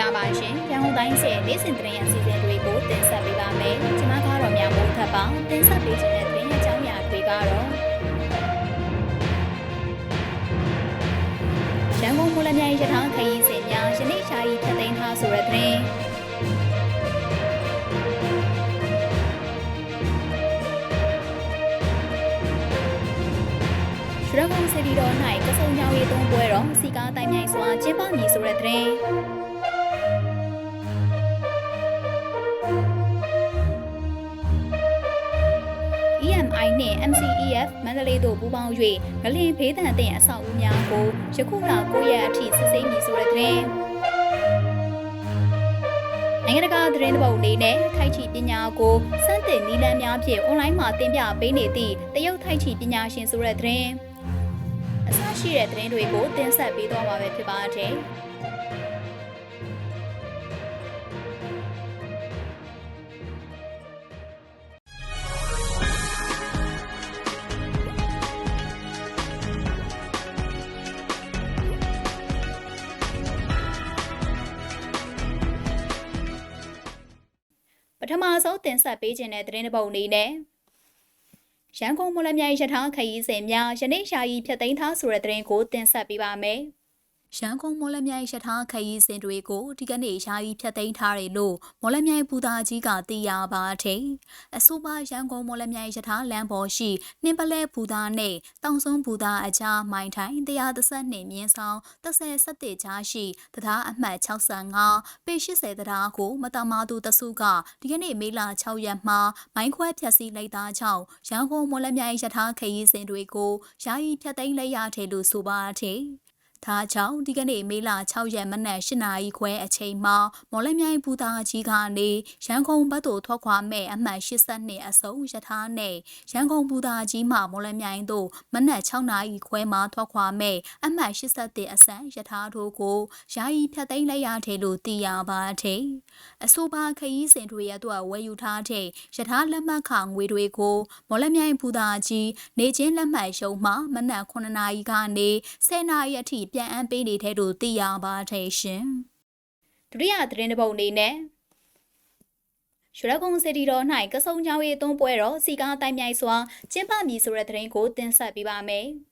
္ဂလာပါရှင်။ရန်ကုန်တိုင်းရဲ့နေ့စဉ်သတင်းအစီအစဉ်တွေကိုတင်ဆက်ပေးပါမယ်။ကျွန်မကတော့များမိုးထပ်ပါတင်ဆက်ပေးခြင်းတဲ့သတင်းအကြောင်းအရာတွေကတော့ရန်ကုန်မူလမြိုင်ရထားခရီးစဉ်များယနေ့ရှားရီထပ်သိမ်းထားဆိုတဲ့သတင်းရန်ကုန်စီတီတော်၌ကစုံညောင်ရီသုံးပွဲတော်စီကားတိုင်မြိုင်စွာကျင်းပမည်ဆိုတဲ့သတင်း နှင့် MCEF မန္တလေးတို့ပူးပေါင်း၍ငလင်ဖေးတံအသည့်အဆောက်အဦများကိုယခုလ9ရက်အထိစစ်ဆေးမည်ဆိုတဲ့သတင်းနိုင်ငံတကာသတင်းတစ်ပုဒ်အနေနဲ့ထိုက်ချီပညာကိုစမ်းသစ်နည်းလမ်းများဖြင့်အွန်လိုင်းမှာတင်ပြပေးနေသည့်တရုတ်ထိုက်ချီပညာရှင်ဆိုတဲ့သတင်းအစရှိတဲ့သတင်းတွေကိုတင်ဆက်ပေးသွားမှာပဲဖြစ်ပါတယ်။ ထမဆုံးတင်ဆက်ပေးခြင်းတဲ့သတင်းတစ်ပုဒ်အနေနဲ့ရန်ကုန်မလမြိုင်ရထားခရီးစဉ်များယနေ့ရှာကြီးဖျက်သိမ်းထားဆိုတဲ့သတင်းကိုတင်ဆက်ပေးပါမယ်။ ရန်ကုန်မော်လမြိုင်ရထားခရီးစဉ်တွေကိုဒီကနေ့ယာယီဖျက်သိမ်းထားတယ်လို့မော်လမြိုင်ဘူတာကြီးကသိရပါတယ်။အဆိုပါရန်ကုန်မော်လမြိုင်ရထားလမ်းပေါ်ရှိနှင်းပလဲဘူတာနဲ့တောင်စုံဘူတာအကြားမိုင်ထိုင်132မြင်းဆောင်30စက်တေကြားရှိတရားအမှတ်65ပေ80တရားကိုမတမာသူတစုကဒီကနေ့မေလ6ရက်မှာမိုင်းခွဲဖျက်ဆီးလိုက်တာကြောင့်ရန်ကုန်မော်လမြိုင်ရထားခရီးစဉ်တွေကိုယာယီဖျက်သိမ်းလိုက်ရတယ်လို့ဆိုပါတယ်။ ဒါကြောင့်ဒီကနေ့မေလ6ရက်မနက်8နာရီခွဲအချိန်မှာမော်လမြိုင်ဘူတာကြီးကနေရန်ကုန်ဘက်သို့ထွက်ခွာမဲ့အမှတ်82အစုံရထားနဲ့ရန်ကုန်ဘူတာကြီးမှမော်လမြိုင်သို့မနက်6နာရီခွဲမှာထွက်ခွာမဲ့အမှတ်81အစံရထားတို့ကိုယာယီဖြတ်သိမ်းလိုက်ရတယ်လို့သိရပါတယ်။အဆိုပါခရီးစဉ်တွေရတော့ဝယ်ယူထားတဲ့ရထားလက်မှတ်ခငွေတွေကိုမော်လမြိုင်ဘူတာကြီးနေချင်းလက်မှတ်ရုံမှမနက်9နာရီကနေ10နာရီအထိပြန်အမ်းပေးနေတဲ့လို့သိရပါတယ်ရှင်။ဒုတိယသတင်းတစ်ပုဒ်အနေနဲ့ရွှေကုန်းစီတီတော်၌ကစုံချောင်းရေးအုံပွဲတော်စီကားတိုင်မြိုင်စွာကျင်းပမည်ဆိုတဲ့သတင်းကိုတင်ဆက်ပေးပါမယ်။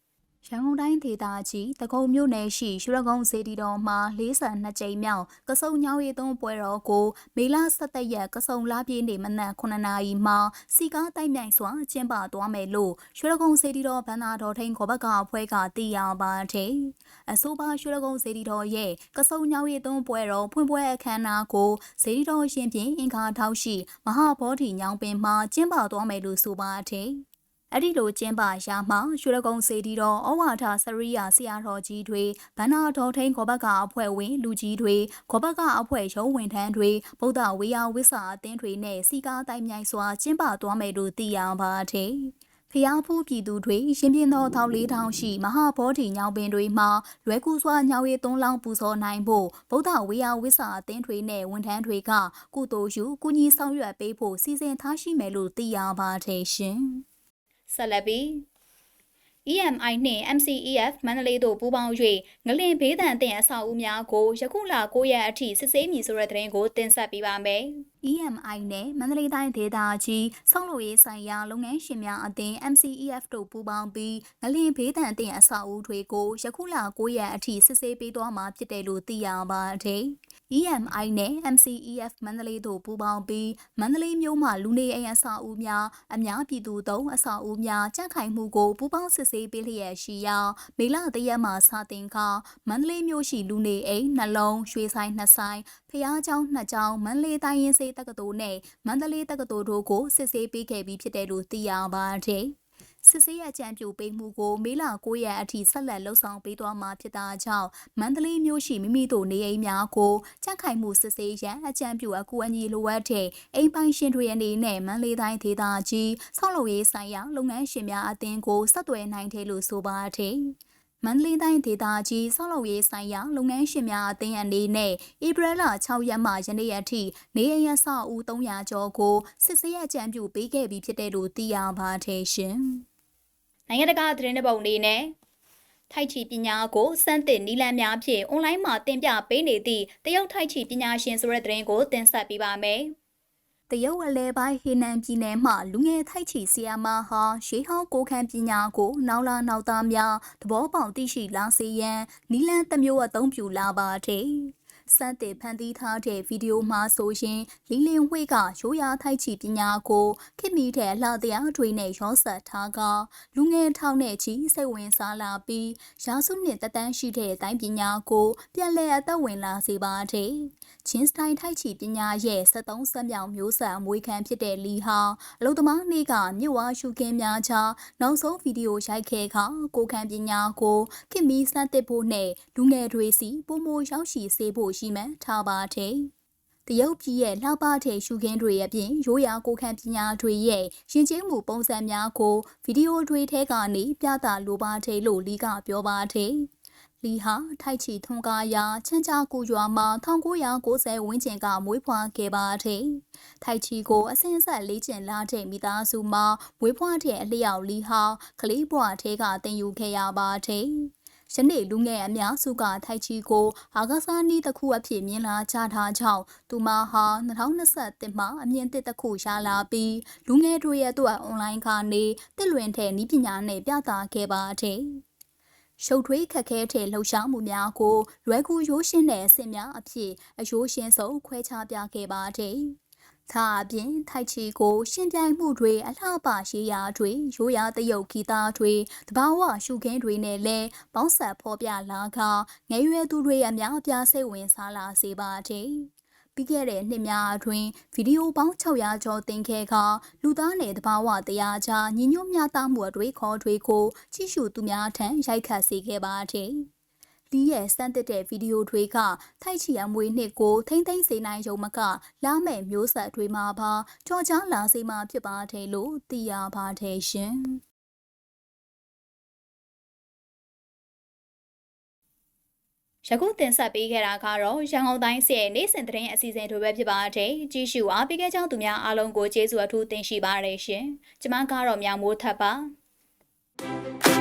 ရန်ကုန်တိုင်းဒေသကြီးတကုံမြို့နယ်ရှိရွှေကုန်းစေတီတော်မှာ42ကြိမ်မြောက်ကစုံညောင်းရီသုံးပွဲတော်ကိုမေလ17ရက်ကစုံလာပြည့်နေ့မနက်9နာရီမှာစီကားတိုက်မြိုင်စွာကျင်းပသွားမယ်လို့ရွှေကုန်းစေတီတော်ဗန္နာတော်ထိန်ခေါ်ဘက်ကအဖွဲ့ကသိရပါတယ်။အဆိုပါရွှေကုန်းစေတီတော်ရဲ့ကစုံညောင်းရီသုံးပွဲတော်ဖွင့်ပွဲအခမ်းအနားကိုစေတီတော်ရှင်ဖြင့်အင်္ဂါထောက်ရှိမဟာဘောဓိညောင်ပင်မှာကျင်းပသွားမယ်လို့ဆိုပါတယ်။ အဲ့ဒီလိုကျင်းပရာမှာရွှေရကုံစေတီတော်ဩဝါဒစရိယာဆရာတော်ကြီးတွေဗန္နာတော်ထိန်ခေါ်ဘက်ကအဖွဲ့ဝင်လူကြီးတွေခေါ်ဘက်ကအဖွဲ့ရုံးဝန်ထမ်းတွေဗုဒ္ဓဝေယဝိစာအသင်းတွေနဲ့စီကားတိုင်းမြိုင်စွာကျင်းပသွားမယ်လို့သိရပါတယ်ဖျားဖူးပြည်သူတွေရှင်ပြင်းသောထောက်လေးထောင်ရှိမဟာဘောဓိညောင်ပင်တွေမှာလွယ်ကူစွာညောင်ရည်သုံးလောင်းပူဇော်နိုင်ဖို့ဗုဒ္ဓဝေယဝိစာအသင်းတွေနဲ့ဝန်ထမ်းတွေကကုသိုလ်ယူကုညီဆောင်ရွက်ပေးဖို့စီစဉ်ထားရှိမယ်လို့သိရပါတယ်ရှင်။ ဆက်လက်ပြီး EMI နှင့် MCEF မန္တလေးတို့ပူးပေါင်း၍ငလင်ဘေးဒဏ်တင်အဆောက်အဦများကိုယခုလ9ရက်အထိစစ်ဆေးမည်ဆိုတဲ့သတင်းကိုတင်ဆက်ပေးပါမယ်။ EMI နဲ့မန္တလေးတိုင်းဒေသကြီးဆောက်လုပ်ရေးဆိုင်ရာလုပ်ငန်းရှင်များအသင်း MCEF တို့ပူးပေါင်းပြီးငလင်ဘေးဒဏ်တင်အဆောက်အဦတွေကိုယခုလ9ရက်အထိစစ်ဆေးပေးသွားမှာဖြစ်တယ်လို့သိရပါတယ်။ EMI နဲ့ MCEF မန္တလေးတို့ပူးပေါင်းပြီးမန္တလေးမြို့မှာလူနေအိမ်အဆောက်အဦများအများပြည်သူသုံးအဆောက်အဦများကြန့်ခိုင်မှုကိုပူးပေါင်းစစ်ဆေးပေးလျက်ရှိရာမေလတရက်မှာစတင်ကမန္တလေးမြို့ရှိလူနေအိမ်နှလုံးရွှေဆိုင်နှစ်ဆိုင်ဖျားเจ้าနှစ်เจ้าမန္တလေးတိုင်းရင်းစေး တက္ကသိုလ်နဲ့မန္တလေးတက္ကသိုလ်တို့ကိုစစ်ဆေးပေးခဲ့ပြီးဖြစ်တယ်လို့သိရပါတယ်။စစ်ဆေးအကြံပြုပေးမှုကိုမေလ9ရက်အထိဆက်လက်လှုပ်ဆောင်ပေးသွားမှာဖြစ်တာကြောင့်မန္တလေးမြို့ရှိမိမိတို့နေအိမ်များကိုကြန့်ခိုင်မှုစစ်ဆေးရန်အကြံပြုအကူအညီလိုအပ်တဲ့အိမ်ပိုင်ရှင်တွေအနေနဲ့မန္တလေးတိုင်းဒေသကြီးဆောက်လုပ်ရေးဆိုင်ရာလုပ်ငန်းရှင်များအသင်းကိုဆက်သွယ်နိုင်တယ်လို့ဆိုပါတယ်။ မန္တလေးတိုင်းဒေသကြီးဆောက်လုပ်ရေးဆိုင်ရာလုပ်ငန်းရှင်များအသင်းအနေနဲ့ဧပြီလ6ရက်မှယနေ့အထိနေအိမ်ရဆောက်ဦး300ကျော်ကိုစစ်ဆေးအကြံပြုပေးခဲ့ပြီးဖြစ်တယ်လို့သိရပါတယ်ရှင်။နိုင်ငံတကာသတင်းတစ်ပုဒ်အနေနဲ့ထိုက်ချီပညာကိုစမ်းသစ်နီလန်းများဖြင့်အွန်လိုင်းမှာတင်ပြပေးနေသည့်တရုတ်ထိုက်ချီပညာရှင်ဆိုတဲ့သတင်းကိုတင်ဆက်ပေးပါမယ်။ တရုတ်အလဲပိုင်းဟေနန်ပြည်နယ်မှလူငယ်ထိုက်ချီဆီယာမဟာရှေးဟောင်းကိုခန့်ပညာကိုနောက်လာနောက်သားများသဘောပေါက်သိရှိလာစေရန်နီလန်းတစ်မျိုးအသုံးပြုလာပါတဲ့။ စမ်းသစ်ဖန်တီးထားတဲ့ဗီဒီယိုမှာဆိုရင်လီလင်ဝိတ်ကရိုးရာထိုက်ချီပညာကိုခင်မီတဲ့လှတရားတွေနဲ့ရောဆက်ထားကလူငယ်ထောင်နဲ့ချီစိတ်ဝင်စားလာပြီးရာစုနှစ်တတန်းရှိတဲ့အတိုင်းပညာကိုပြန်လည်အသက်ဝင်လာစေပါတယ်။ချင်းစတိုင်းထိုက်ချီပညာရဲ့73ဆက်မြောင်မျိုးဆက်အမွေခံဖြစ်တဲ့လီဟာအလုသမားနေ့ကမြို့ဝါရှုခင်းများချနောက်ဆုံးဗီဒီယိုရိုက်ခဲ့ခါကိုခံပညာကိုခင်မီစမ်းသစ်ဖို့နဲ့လူငယ်တွေစီပုံမရောက်ရှိစေဖို့ရှိမှန်းထားပါတယ်။တရုတ်ပြည်ရဲ့လှပတဲ့ရှုခင်းတွေအပြင်ရိုးရာကိုခံပညာတွေရဲ့ယဉ်ကျေးမှုပုံစံများကိုဗီဒီယိုတွေထဲကနေပြသလိုပါတယ်လို့လီကပြောပါတယ်။လီဟာထိုက်ချီထွန်ကားရာချမ်းချကူရွာမှာ1990ဝန်းကျင်ကမွေးဖွားခဲ့ပါတယ်။ထိုက်ချီကိုအစင်းဆက်လေးကျင်လာတဲ့မိသားစုမှာမွေးဖွားတဲ့အလျောက်လီဟာကလေးဘွားထဲကတင်ယူခဲ့ရပါတ ယ်။ယနေ့လူငယ်အများစုကထိုက်ချီကိုအာဂစားနီးတစ်ခုအဖြစ်မြင်လာကြထားကြောင်းသူမဟာ2021မှာအမြင့်တစ်တစ်ခုရလာပြီးလူငယ်တွေရဲ့အတွက်အွန်လိုင်းကနေတစ်လွင်တဲ့နည်းပညာနဲ့ပြသခဲ့ပါတယ်။ရှုပ်ထွေးခက်ခဲတဲ့လှုပ်ရှားမှုများကိုလွယ်ကူရိုးရှင်းတဲ့အဆင့်များအဖြစ်အယိုးရှင်းဆုံးခွဲခြားပြခဲ့ပါတယ်။ ဒါအပြင်ထိုက်ချီကို ရှင်ပြိုင်မှုတွေအလှပရှိရာတွေရိုးရာတရုတ်ဂီတတွေတဘာဝရှုခင်းတွေနဲ့လည်းပေါင်းဆက်ဖော်ပြလာကငယ်ရွယ်သူတွေအများအပြားစိတ်ဝင်စားလာစေပါတယ်။ပြီးခဲ့တဲ့နှစ်များအတွင်းဗီဒီယိုပေါင်း600ကျော်တင်ခဲ့ကလူသားနယ်တဘာဝတရားချညီညွတ်မြတ်မှုအတွေ့ခေါ်တွေကိုကြည့်ရှုသူများထံရိုက်ခတ်စေခဲ့ပါတယ်။ လီရဲ့စမ်းသစ်တဲ့ဗီဒီယိုတွေကထိုက်ချီအမွေနှစ်ကိုထိမ့်သိမ့်စေနိုင်ရုံမကလာမဲ့မျိုးဆက်တွေမှာပါကြော်ကြားလာစေမှာဖြစ်ပါတယ်လို့သိရပါတယ်ရှင်။ယခုတင်ဆက်ပေးခဲ့တာကတော့ရန်ကုန်တိုင်းစီရဲ့နေ့စဉ်သတင်းအစီအစဉ်တွေပဲဖြစ်ပါတယ်။ကြည့်ရှုအားပေးခဲ့ကြောင်းသူများအားလုံးကိုကျေးဇူးအထူးတင်ရှိပါတယ်ရှင်။ကျွန်မကတော့မြောင်မိုးထပ်ပါ။